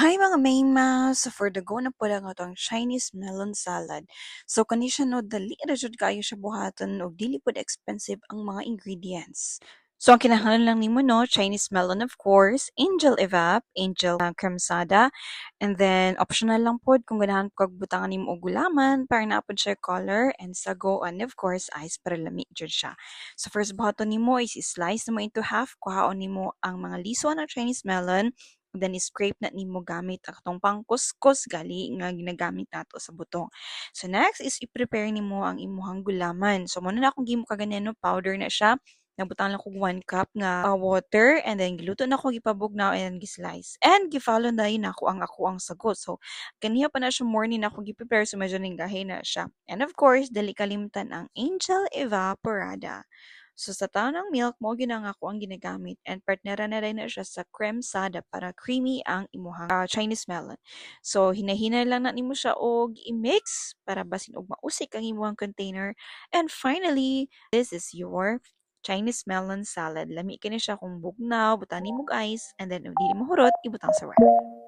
Hi mga Mayma! So for the go na po lang itong Chinese melon salad. So kani siya no dali ra jud kayo siya buhaton ug dili pud expensive ang mga ingredients. So ang kinahanglan lang nimo no, Chinese melon of course, angel evap, angel uh, cremsada, and then optional lang pod kung ganahan kag butangan nimo og gulaman para naapod siya color and sago and of course ice para lami jud siya. So first buhaton nimo is slice mo into half, kuhaon nimo ang mga liso ng Chinese melon then scrape na nimo gamit atong pangkuskus gali nga ginagamit nato sa butong. So next is i-prepare nimo ang imuhang gulaman. So mo na akong gimo kaganyan no powder na siya. Nabutang lang ko 1 cup nga uh, water and then giluto na ko gipabugnaw and gi-slice. And gi-follow na yun ako ang ako ang sagot. So kaniya pa na siya morning ako gi-prepare so medyo gahin na siya. And of course, dali kalimtan ang Angel Evaporada. So sa tanang milk mo gyud ako ang ginagamit and partnera na rin na siya sa creme sada para creamy ang imuhang uh, Chinese melon. So hinahinay lang na nimo siya og i-mix para basin og mausik ang imuhang container. And finally, this is your Chinese melon salad. Lami kini siya kung bugnaw, butan nimo ice and then dili mo hurot ibutang sa wrap.